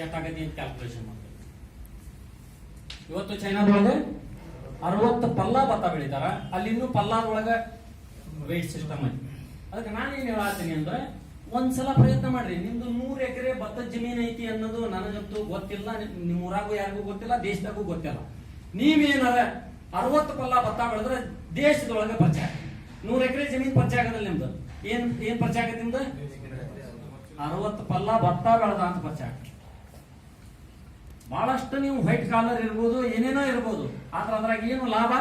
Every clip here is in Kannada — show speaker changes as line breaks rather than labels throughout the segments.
ಎಷ್ಟಾಗತಿ ಅಂತ ಕ್ಯಾಲ್ಕುಲೇಷನ್ ಇವತ್ತು ಚೈನಾದೊಳಗೆ ಅರವತ್ತು ಪಲ್ಲ ಭತ್ತ ಬೆಳಿತಾರ ಅಲ್ಲಿ ಇನ್ನೂ ಪಲ್ಲಾದೊಳಗ ವೇಟ್ ಸಿಸ್ಟಮ್ ಐತಿ ಅದಕ್ಕೆ ನಾನೇನ್ ಹೇಳತ್ತೀನಿ ಅಂದ್ರೆ ಒಂದ್ಸಲ ಪ್ರಯತ್ನ ಮಾಡ್ರಿ. ನಿಮ್ದು ನೂರ್ ಎಕರೆ ಭತ್ತದ ಜಮೀನ್ ಐತಿ ಅನ್ನೋದು ನನಗಂತೂ ಗೊತ್ತಿಲ್ಲ. ನಿಮ್ ಊರಾಗೂ ಯಾರಿಗೂ ಗೊತ್ತಿಲ್ಲ, ದೇಶದಾಗೂ ಗೊತ್ತಿಲ್ಲ. ನೀವೇನಾರ ಅರವತ್ತು ಪಲ್ಲ ಭತ್ತ ಬೆಳೆದ್ರೆ ದೇಶದೊಳಗೆ ಪರಿಚಯ ನೂರ್ ಎಕರೆ ಜಮೀನ್ ಪರಿಚಯ ಆಗದಲ್ಲ ನಿಮ್ದು? ಏನ್ ಏನ್ ಪರಿಚಯ ಆಗತ್ತೆ ನಿಮ್ದು? ಅರವತ್ತು ಪಲ್ಲ ಭತ್ತ ಬೆಳೆದ ಅಂತ ಪರಿಚಯ. ಬಹಳಷ್ಟು ನೀವು ವೈಟ್ ಕಾಲರ್ ಇರ್ಬೋದು, ಏನೇನೋ ಇರ್ಬೋದು. ಆದ್ರೆ ಅದ್ರಾಗ ಏನು ಲಾಭ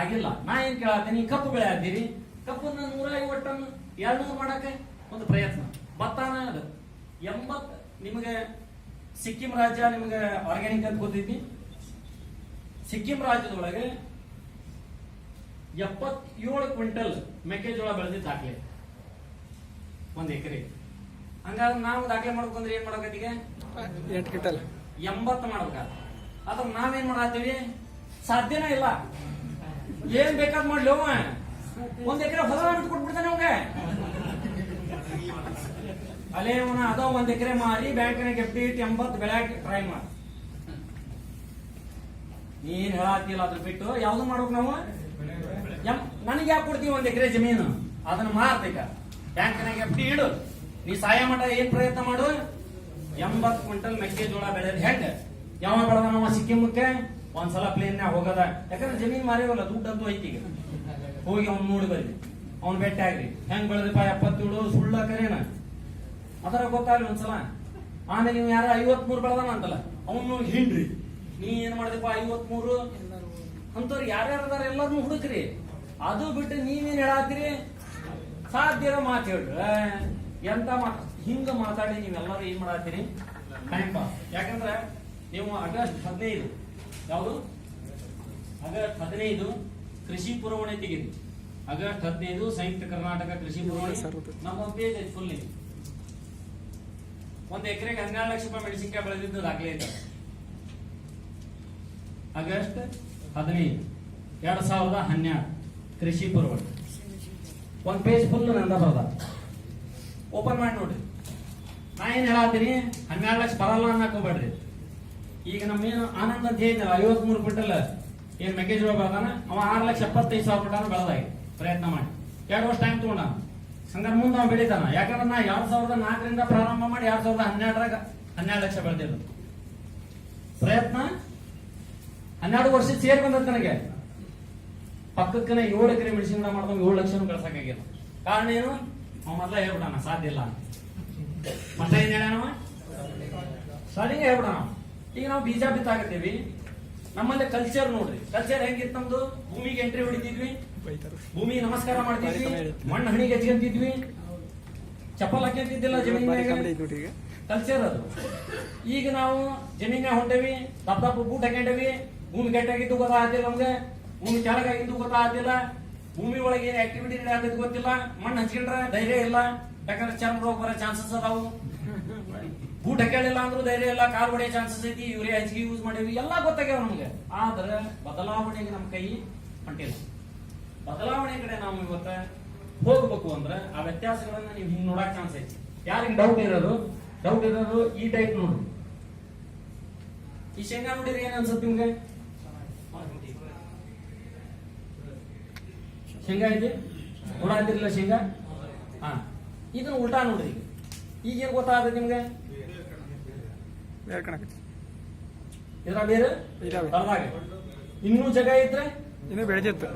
ಆಗಿಲ್ಲ. ನಾ ಏನ್ ಕೇಳತ್ತೀನಿ ಕಪ್ಪು ಬೆಳೆ ಹಾಕ್ತೀರಿ, ಕಪ್ಪನ್ನ ನೂರ ಐವತ್ತು ಟನ್, ಎರಡ್ನೂರು ಮಾಡಕ್ಕೆ ಒಂದು ಪ್ರಯತ್ನ. ಭತ್ತನ ಅದು. ಎಂಬತ್ ನಿಮಗೆ ಸಿಕ್ಕಿಂ ರಾಜ್ಯ ನಿಮಗೆ ಆರ್ಗ್ಯಾನಿಕ್ ಅಂತ ಗೊತ್ತೈತಿ. ಸಿಕ್ಕಿಂ ರಾಜ್ಯದೊಳಗೆ ಎಪ್ಪತ್ತೇಳು ಕ್ವಿಂಟಲ್ ಮೆಕ್ಕೆಜೋಳ ಬೆಳೆದಿದ್ದ ದಾಖಲೆ. ಒಂದ್ ಎಕರೆ. ಹಂಗಾದ್ರೆ ನಾವು ದಾಖಲೆ ಮಾಡ್ಕೊಂಡ್ರೆ ಏನ್ ಮಾಡಕತ್ತೀಗ
ಎಂಟು ಕ್ವಿಂಟಲ್.
ಎಂಬತ್ತು ಮಾಡ್ಬೇಕ? ಅದ್ರ ನಾವೇನ್ ಮಾಡತ್ತೀವಿ? ಸಾಧ್ಯನೇ ಇಲ್ಲ. ಏನ್ ಬೇಕಾದ್ ಮಾಡ್ಲಿ ಅವ ಒಂದ್ ಎಕರೆ ಹೊಲ ಬಿಟ್ಟು ಕೊಟ್ಬಿಡ್ತಾನೆ ಅವಂಗ ಅಲ್ಲೇ ಅವನ, ಅದ ಒಂದ್ ಎಕರೆ ಮಾರಿ ಬ್ಯಾಂಕಿನಾಗ ಎಫ್ಡಿ ಇಟ್ಟು ಎಂಬತ್ತು ಬೆಳ್ಯಾಕ ಟ್ರೈ ಮಾಡ. ನೀನ್ ಹೇಳತ್ತಿಲ್ಲ ಅದ್ರ ಬಿಟ್ಟು, ಯಾವ್ದು ಮಾಡ್ಬೇಕು ನಾವು? ನನಗೆ ಯಾಕೆ ಕೊಡ್ತೀವಿ ಒಂದ್ ಎಕರೆ ಜಮೀನು? ಅದನ್ನ ಮಾರ್ಬೇಕ. ಬ್ಯಾಂಕಿನಾಗ ಎಫ್ಡಿ ಇಡು. ನೀ ಸಹಾಯ ಮಾಡ ಏನ್ ಪ್ರಯತ್ನ ಮಾಡು? ಎಂಬತ್ ಕ್ವಿಂಟಲ್ ಮೆಕ್ಕೆಜೋಳ ಬೆಳೆದ ಹೆಂಗ ಯಾವ ಬೆಳೆದ ನಮ್ಮ ಸಿಕ್ಕಿಮಕ್ಕೆ? ಒಂದ್ಸಲ ಪ್ಲೇನ್ ಹೋಗದ. ಯಾಕಂದ್ರೆ ಜಮೀನ್ ಮಾರಿವಲ್ಲ ದುಡ್ಡದ್ದು ಐತಿ ಈಗ. ಹೋಗಿ ಅವ್ನ್ ನೋಡಿ ಬರ್ರಿ ಅವ್ನ್ ಭೇಟಿ ಆಗ್ರಿ ಹೆಂಗ್ ಬೆಳೆದಪ್ಪ ಎಪ್ಪತ್ತೇಳು? ಸುಳ್ಳ ಕರೇನ? ಅದರ ಗೊತ್ತಾಗ್ಲಿ ಒಂದ್ಸಲ. ಆಮೇಲೆ ನೀವು ಯಾರ ಐವತ್ಮೂರು ಬೆಳೆದಾನ ಅಂತಲ್ಲ. ಅವನು ಹಿಂಡ್ರಿ. ನೀ ಏನ್ ಮಾಡಿದಪ್ಪ ಐವತ್ಮೂರು? ಅಂತವ್ರು ಯಾರ್ಯಾರು ಅದಾರ ಎಲ್ಲಾರನ್ನೂ ಹುಡುಕ್ರಿ. ಅದು ಬಿಟ್ಟು ನೀವೇನ್ ಹೇಳತ್ತೀರಿ? ಸಾಧ್ಯ ಮಾತು ಹೇಳ್ರಿ. ಎಂತ ಮಾತು? ಹಿಂಗ ಮಾತಾಡಿ ನೀವೆಲ್ಲರೂ ಏನ್ ಮಾಡತ್ತೀರಿ? ಟೈಮ್ ಪಾಸ್ ಯಾಕಂದ್ರೆ ನೀವು ಆಗಸ್ಟ್ ಹದಿನೈದು ಯಾವುದು? ಆಗಸ್ಟ್ ಹದಿನೈದು ಕೃಷಿ ಪುರವಣೆ ತೆಗೀರಿ. ಆಗಸ್ಟ್ ಹದಿನೈದು ಸಂಯುಕ್ತ ಕರ್ನಾಟಕ ಕೃಷಿ ಪುರವಣೆ. ನಮ್ಮ ಪೇಜ್ ಐತಿ ಫುಲ್ ಇದೆ ಒಂದ್ ಎಕರೆಗೆ ಹನ್ನೆರಡು ಲಕ್ಷ ರೂಪಾಯಿ ಮೆಣಸಿನಕಾಯಿ ಬೆಳೆದಿದ್ದು ದಾಖಲೆ ಇದೆ ಆಗಸ್ಟ್ ಹದಿನೈದು ಎರಡ್ ಸಾವಿರದ ಹನ್ನೆರಡು ಕೃಷಿ ಪುರವಣೆ. ಒಂದ್ ಪೇಜ್ ಫುಲ್ ನಂದ ಬರದ. ಓಪನ್ ಮಾಡಿ ನೋಡ್ರಿ. ನಾ ಏನ್ ಹೇಳತ್ತೀನಿ ಹನ್ನೆರಡು ಲಕ್ಷ ಬರಲ್ಲ ಅನ್ನಕೋಬೇಡ್ರಿ. ಈಗ ನಮ್ಮೇನು ಆನಂದ್ ಅಂತ ಹೇಳಿದ್ನಲ್ಲ ಐವತ್ ಮೂರು ಕ್ವಿಂಟಲ್ ಏನ್ ಮೆಕ್ಕೆಜೋಳ ಬೆಳೆದಾನ? ಅವ ಆರು ಲಕ್ಷ ಎಪ್ಪತ್ತೈದು ಸಾವಿರ ಕ್ವಿಂಟಲ್ ಬೆಳೆದಾಗಿ, ಪ್ರಯತ್ನ ಮಾಡಿ. ಎರಡು ವರ್ಷ ಟೈಮ್ ತಗೊಂಡ. ಹಂಗಾರೆ ಮುಂದೆ ಅವ ಬೆಳಿತಾನ. ಯಾಕಂದ್ರೆ ನಾ ಎರಡ್ ಸಾವಿರದ ನಾಲ್ಕರಿಂದ ಪ್ರಾರಂಭ ಮಾಡಿ ಎರಡ್ ಸಾವಿರದ ಹನ್ನೆರಡರಾಗ ಹನ್ನೆರಡು ಲಕ್ಷ ಬೆಳೆದಿದ್ದು. ಪ್ರಯತ್ನ? ಹನ್ನೆರಡು ವರ್ಷ ಸೇರ್ ಬಂದ ನನಗೆ ಪಕ್ಕಕ್ಕನೇ ಏಳು ಎಕರೆ ಮೆಣಸಿನ ಗಿಡ ಏಳು ಲಕ್ಷ ಗಳಿಸಕ್ಕಾಗಿಲ್ಲ ಕಾರಣ ಏನು? ಅವ ಮೊದಲ ಹೇಳ್ಬಿಡಾನ ಸಾಧ್ಯ ಇಲ್ಲ ಅಂತ. ಮತ್ತೆ ಏನ್ ಹೇಳ್ಯಾನವ ಸರಿ ಹೇಳ್ಬಿಡ ನಾವು ಈಗ ನಾವು ಬೀಜ ಬಿತ್ತಾಕತ್ತೀವಿ ನಮ್ಮಲ್ಲಿ ಕಲ್ಚರ್ ನೋಡ್ರಿ. ಕಲ್ಚರ್ ಹೆಂಗಿತ್ತು ನಮ್ದು? ಭೂಮಿಗೆ ಎಂಟ್ರಿ ಹೊಡಿತಿದ್ವಿ. ಭೂಮಿ ನಮಸ್ಕಾರ ಮಾಡ್ತಿದ್ವಿ. ಮಣ್ಣು ಹಣಿಗೆ ಹಚ್ಕೊಂತಿದ್ವಿ. ಚಪ್ಪಲ್ ಹಾಕ್ಯಂತಿದ್ದಿಲ್ಲ
ಜಮೀನಿಗೆ
ಕಲ್ಚರ್ ಅದು. ಈಗ ನಾವು ಜಮೀನ ಹೊಂಟೇವಿ. ದಪ್ಪ ದಪ್ಪ ಬೂಟ್ ಹಾಕೊಂಡೇವಿ ಭೂಮಿ ಗಟ್ಟಾಗಿದ್ದು ಗೊತ್ತಾಗ್ತಿಲ್ಲ ನಮ್ಗೆ. ಭೂಮಿ ಕೆಳಗಾಗಿದ್ದು ಗೊತ್ತಾಗ್ತಿಲ್ಲ. ಭೂಮಿ ಒಳಗೆ ಏನ್ ಆಕ್ಟಿವಿಟಿ ನಡೆಯತ್ತಿದ್ ಗೊತ್ತಿಲ್ಲ. ಮಣ್ಣು ಹಚ್ಕೊಂಡ್ರೆ ಧೈರ್ಯ ಇಲ್ಲ. ಯಾಕಂದ್ರೆ ಚರ್ಮ ರೋಗ ಬರೋ ಚಾನ್ಸಸ್ ಅದಾವು. ಬೂಟ್ ಹಾಕೊಂಡಿಲ್ಲ ಅಂದ್ರೂ ಧೈರ್ಯ ಇಲ್ಲ ಕಾರ್ ಹೊಡೆಯೋ ಚಾನ್ಸಸ್ ಐತಿ, ಯೂರಿಯಾ ಹೆಚ್ಚಿಗೆ ಯೂಸ್ ಮಾಡೇವಿ ಎಲ್ಲ ಗೊತ್ತಾಗ್ಯಾವ ನಮ್ಗೆ. ಆದ್ರೆ ಬದಲಾವಣೆಗೆ ನಮ್ಮ ಕೈ ಹೊಂಟಿಲ್ಲ. ಬದಲಾವಣೆ ಕಡೆ ನಾವು ಇವತ್ತ ಹೋಗ್ಬೇಕು ಅಂದ್ರೆ ಆ ವ್ಯತ್ಯಾಸಗಳನ್ನ ನೀವು ಹಿಂಗ್ ನೋಡಕ್ ಚಾನ್ಸ್ ಐತಿ. ಯಾರಿಗೆ ಡೌಟ್ ಇರೋದು? ಡೌಟ್ ಇರೋದು ಈ ಟೈಪ್ ನೋಡ್ರಿ. ಈ ಶೇಂಗಾ ನೋಡಿದ್ರೆ ಏನ್ ಅನ್ಸುತ್ತೆ ನಿಮ್ಗೆ? ಶೇಂಗಾ ಐತಿ? ನೋಡಾತಿರ್ಲಿಲ್ಲ ಶೇಂಗಾ? ಹಾ. ಇದನ್ನ ಉಲ್ಟಾ ನೋಡ್ರಿ ಈಗ. ಏನ್ ಗೊತ್ತಾದ ನಿಮ್ಗೆ? ಇದ್ರ ಬೇರೆ? ಇನ್ನೂ ಜಗ ಇದ್ರೆ?
ಇನ್ನೂ ಬೆಳಿತಿತ್ತು.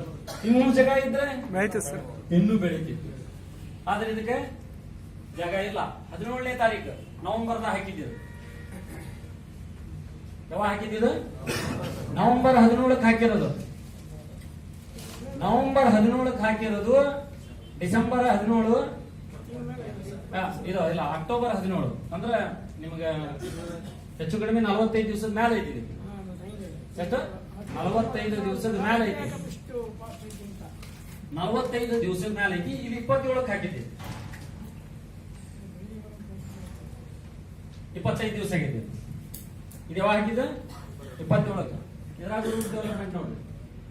ಇನ್ನೂ ಜಗ ಇದ್ರೆ?
ಬೆಳಿತಿತ್ತು ಸರ್.
ಇನ್ನೂ ಬೆಳಿತಿತ್ತು. ಆದ್ರೆ ಇದಕ್ಕೆ ಜಾಗ ಇಲ್ಲ. ಹದಿನೇಳನೇ ತಾರೀಕು ನವೆಂಬರ್ದ ಹಾಕಿದ್ದೀರು. ಯಾವಾಗ ಹಾಕಿದ್ದು ನವೆಂಬರ್ ಹದಿನೇಳಕ್ಕೆ ಹಾಕಿರೋದು. ನವೆಂಬರ್ ಹದಿನೇಳಕ್ಕೆ ಹಾಕಿರೋದು ಡಿಸೆಂಬರ್ ಹದಿನೇಳು. ಇದು ಇಲ್ಲ ಅಕ್ಟೋಬರ್ ಹದಿನೇಳು. ಅಂದ್ರೆ ನಿಮ್ಗೆ ಹೆಚ್ಚು ಕಡಿಮೆ ನಲವತ್ತೈದು ದಿವಸದ ಮೇಲೆ ಐತಿ. ಎಷ್ಟು ನಲವತ್ತೈದು ದಿವಸದ ಮೇಲೆ ಐತಿ. ನಲವತ್ತೈದು ದಿವಸದ ಮೇಲೆ ಐತಿ, ಇದು ಇಪ್ಪತ್ತೇಳಕ್ಕೆ ಹಾಕಿದ್ದೆ. ಇಪ್ಪತ್ತೈದು ದಿವಸ ಆಗಿದೆ. ಇದು ಯಾವಾಗ ಹಾಕಿದ್ದು? ಇಪ್ಪತ್ತೇಳಕ್ಕೆ. ಇದ್ರಾಗ ಡೆವಲಪ್ಮೆಂಟ್ ನೋಡ್ರಿ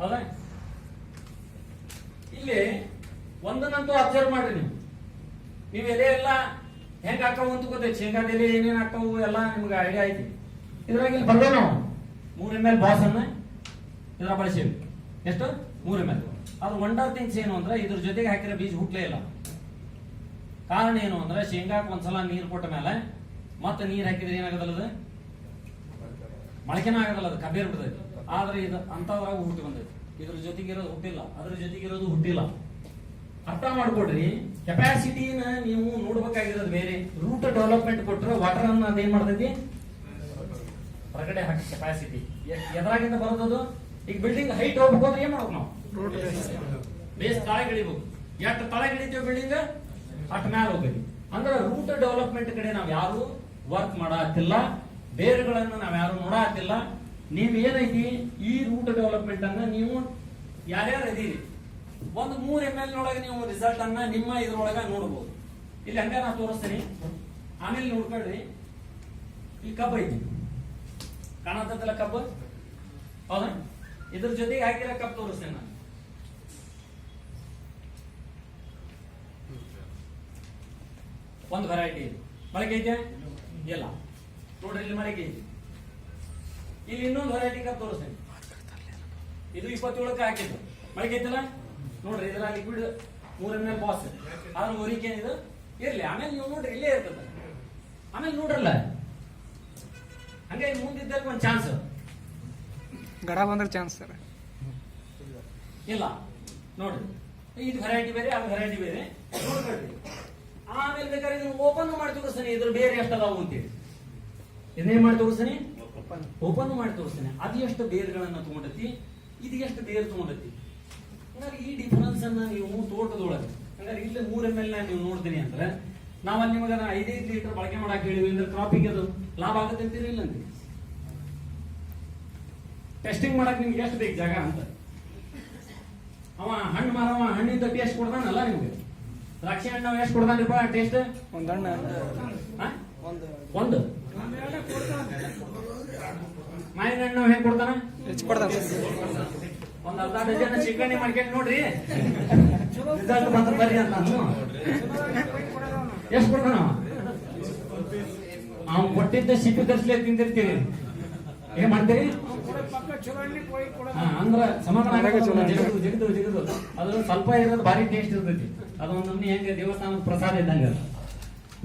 ಹೌದಾ? ಇಲ್ಲಿ ಒಂದನ್ನಂತೂ ಅಬ್ಸರ್ವ್ ಮಾಡ್ರಿ ನೀವು. ನೀವು ಎಲೆ ಎಲ್ಲ ಹೆಂಗ್ ಹಾಕವು ಅಂತ ಗೊತ್ತೈತೆ ಶೇಂಗಾದ ಎಲೆ ಏನೇನು ಹಾಕವು? ಎಲ್ಲ ನಿಮ್ಗೆ ಐಡಿಯಾ ಐತಿ. ಇದ್ರಾಗ ಇಲ್ಲಿ ಬರ್ದ ನಾವು. ಮೂರ್ ಎಂ ಎಲ್ ಬಾಸ್ ಅನ್ನ ಇದ್ರ ಬಳಸೇವಿ. ಎಷ್ಟು? ಮೂರ್ ಎಂ ಎಲ್ ಅದು ವಂಡರ್ ಥಿಂಗ್ಸ್ ಏನು ಅಂದ್ರೆ ಇದ್ರ ಜೊತೆಗೆ ಹಾಕಿರೋ ಬೀಜ ಹುಟ್ಲೇ ಇಲ್ಲ. ಕಾರಣ ಏನು ಅಂದ್ರೆ ಶೇಂಗಾಕ್ ಒಂದ್ಸಲ ನೀರ್ ಕೊಟ್ಟ ಮೇಲೆ ಮತ್ತೆ ನೀರ್ ಹಾಕಿದ್ರೆ ಏನಾಗದಲ್ಲ ಅದು? ಮೊಳಕೆನ ಆಗದಲ್ಲ ಅದು, ಕಬ್ಬೇರ್ ಬಿಡ್ತೈತಿ ಆದ್ರೆ ಇದು ಅಂತದ್ರಾಗ ಹುಟ್ಟಿ ಬಂದೈತಿ. ಇದ್ರ ಜೊತೆಗಿರೋದು ಹುಟ್ಟಿಲ್ಲ. ಅದ್ರ ಜೊತೆಗಿರೋದು ಹುಟ್ಟಿಲ್ಲ. ಅರ್ಥ ಮಾಡ್ಕೊಡ್ರಿ ಕೆಪಾಸಿಟಿನ ನೀವು ನೋಡ್ಬೇಕಾಗಿರೋದು ಬೇರೆ. ರೂಟ್ ಡೆವಲಪ್ಮೆಂಟ್ ಕೊಟ್ಟರೆ ವಾಟರ್ ಅನ್ನ ಅದೇನ್ ಮಾಡ್ತೈತಿ? ಹೊರಗಡೆ ಹಾಕಿ ಕೆಪಾಸಿಟಿ ಎದ್ರಾಗಿಂದ ಬರೋದದು ಈಗ ಬಿಲ್ಡಿಂಗ್ ಹೈಟ್ ಹೋಗ್ಬೇಕು ಅಂದ್ರೆ ಏನ್ ಮಾಡ್ಬೇಕು ನಾವು? ಬೇಸ್ ತಾಳೆ ಇಳಿಬೇಕು ಎಷ್ಟು ತಾಳೆ ಇಳಿತೀವಿ ಬಿಲ್ಡಿಂಗ್ ಅಟ್ ಮ್ಯಾಲ ಹೋಗ್ಬೇಕು. ಅಂದ್ರೆ ರೂಟ್ ಡೆವಲಪ್ಮೆಂಟ್ ಕಡೆ ನಾವ್ ಯಾರು ವರ್ಕ್ ಮಾಡತ್ತಿಲ್ಲ ಬೇರುಗಳನ್ನ ನಾವ್ ಯಾರು ನೋಡತ್ತಿಲ್ಲ ನೀವ್ ಏನೈತಿ? ಈ ರೂಟ್ ಡೆವಲಪ್ಮೆಂಟ್ ಅನ್ನ ನೀವು ಯಾರ್ಯಾರು ಇದೀರಿ? ಒಂದು ಮೂರ್ ಎಂ ಎಲ್ ನೊಳಗೆ ನೀವು ರಿಸಲ್ಟ್ ಅನ್ನ ನಿಮ್ಮ ಇದ್ರೊಳಗ ನೋಡಬಹುದು ಇಲ್ಲಿ ಹಂಗ ನಾ ತೋರಿಸ್ತೀನಿ. ಆಮೇಲೆ ನೋಡ್ಕೊಳ್ರಿ ಇಲ್ಲಿ ಕಬ್ಬ ಐತಿ. ಕಾಣತ್ತಲ್ಲ ಕಬ್ಬು? ಹೌದಾ? ಇದ್ರ ಜೊತೆಗೆ ಹಾಕಿರೋ ಕಬ್ ತೋರಿಸ್ತೇನೆ ನಾನು. ಒಂದು ವೆರೈಟಿ ಮೊಳಕೆ ಐತೆ? ಇಲ್ಲ. ನೋಡ್ರಿ ಇಲ್ಲಿ ಮೊಳಕೆ ಐತಿ. ಇಲ್ಲಿ ಇನ್ನೊಂದು ವೆರೈಟಿ ಕಪ್ ತೋರಿಸ್ತೇನೆ. ಇದು ಇಪ್ಪತ್ತೇಳಕ್ಕೆ ಹಾಕಿದ್ದು. ಮೊಳಕೆ ಐತಲ್ಲ? ನೋಡ್ರಿ ಇದರ ಲಿಕ್ವಿಡ್ ಮೂರನೇ ಬಾಸ್ ಅದ್ರ ಹೊರಿಕೆ ಏನಿದು? ಇರ್ಲಿ. ಆಮೇಲೆ ನೀವು ನೋಡ್ರಿ ಇಲ್ಲೇ ಇರ್ತದ. ಆಮೇಲೆ ನೋಡ್ರಲ್ಲ. ಹಂಗೆ ಮುಂದಿದ್ದಕ್ಕೆ ಒಂದು ಚಾನ್ಸ್
ಗಡ ಬಂದ್ರೆ ಚಾನ್ಸ್ ಸರ್.
ಇಲ್ಲ. ನೋಡ್ರಿ. ಇದು ವೆರೈಟಿ ಬೇರೆ ಅದು ವೆರೈಟಿ ಬೇರೆ. ನೋಡ್ಕೊಳ್ರಿ. ಆಮೇಲೆ ಬೇಕಾದ್ರೆ ಇದನ್ನ ಓಪನ್ ಮಾಡಿ ತೋರಿಸ್ತಾನೆ. ಇದ್ರ ಬೇರೆ ಎಷ್ಟು ಅದಾವು ಅಂತೇಳಿ ಇದನ್ನೇನ್ ಮಾಡಿ ತೋರಿಸ್ತಾನೆ? ಓಪನ್ ಮಾಡಿ ತೋರಿಸ್ತಾನೆ. ಅದು ಎಷ್ಟು ಬೇರ್ಗಳನ್ನ ತಗೊಂಡತಿ? ಇದು ಎಷ್ಟು ಬೇರ್ ತಗೊಂಡತಿ? ಹಂಗಾರೆ ಈ ಡಿಫರೆನ್ಸ್ ಅನ್ನ ನೀವು ತೋಟದೊಳಗೆ ಹಂಗಾರೆ ಇಲ್ಲಿ ಮೂರ್ ಎಂ ಎಲ್ ನೀವು ನೋಡ್ತೀನಿ ಅಂದ್ರೆ ನಾವಲ್ಲಿ ನಿಮಗೆ ಐದೈದು ಲೀಟರ್ ಬಳಕೆ ಮಾಡಕ್ ಹೇಳಿವಿ ಅಂದ್ರೆ ಕ್ರಾಪಿಗೆ ಅದು ಲಾಭ ಆಗುತ್ತೆ ಅಂತೀರಿ ಇಲ್ಲ ಟೆಸ್ಟಿಂಗ್ ಮಾಡಕ್ ನಿಮ್ಗೆ ಎಷ್ಟು ಬೇಕು ಜಾಗ ಅಂತ? ಅವ ಹಣ್ಣು ಮಾರವ ಹಣ್ಣಿಂದ ಟೇಸ್ಟ್ ಕೊಡ್ತಾನಲ್ಲ ನಿಮ್ಗೆ? ದ್ರಾಕ್ಷಿ ಹಣ್ಣು ಅವ ಎಷ್ಟು ಕೊಡ್ತಾನ್ರಿಪ್ಪ ಟೇಸ್ಟ್
ಒಂದ್ ಹಣ್ಣು
ಒಂದು. ಮಾವಿನ ಹಣ್ಣು ಹೆಂಗ್ ಕೊಡ್ತಾನ.
ಹೆಚ್ಚು ಕೊಡ್ತಾನೆ.
ಒಂದ್ ಅರ್ಧ ಡಜನ್ ಚಿಕಣಿ ಮಾಡ್ಕೊಂಡು ನೋಡ್ರಿ. ರಿಸಲ್ಟ್ ಮಾತ್ರ ಬರ್ರಿ ಅಂತ ಎಷ್ಟು ಕೊಡ್ತಾನ? ಅವ್ನು ಕೊಟ್ಟಿದ್ದ ಸಿಪ್ಪಿ ತರಿಸ್ಲೇ ತಿಂದಿರ್ತೀರಿ ಏನ್ ಮಾಡ್ತೀರಿ? ಅಂದ್ರ ಸಮಾಧಾನ. ಜಗದು ಜಗದು ಜಗದು ಅದು ಸ್ವಲ್ಪ ಇರೋದು ಭಾರಿ ಟೇಸ್ಟ್ ಇರ್ತೈತಿ. ಅದೊಂದು ಹೆಂಗ ದೇವಸ್ಥಾನದ ಪ್ರಸಾದ ಇದ್ದಂಗ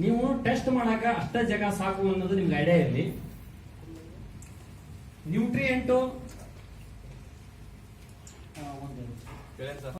ನೀವು ಟೆಸ್ಟ್ ಮಾಡಾಕ ಅಷ್ಟ ಜಗ ಸಾಕು ಅನ್ನೋದು ನಿಮ್ಗೆ ಐಡಿಯಾ ಇರಲಿ. Nutrient Beleza.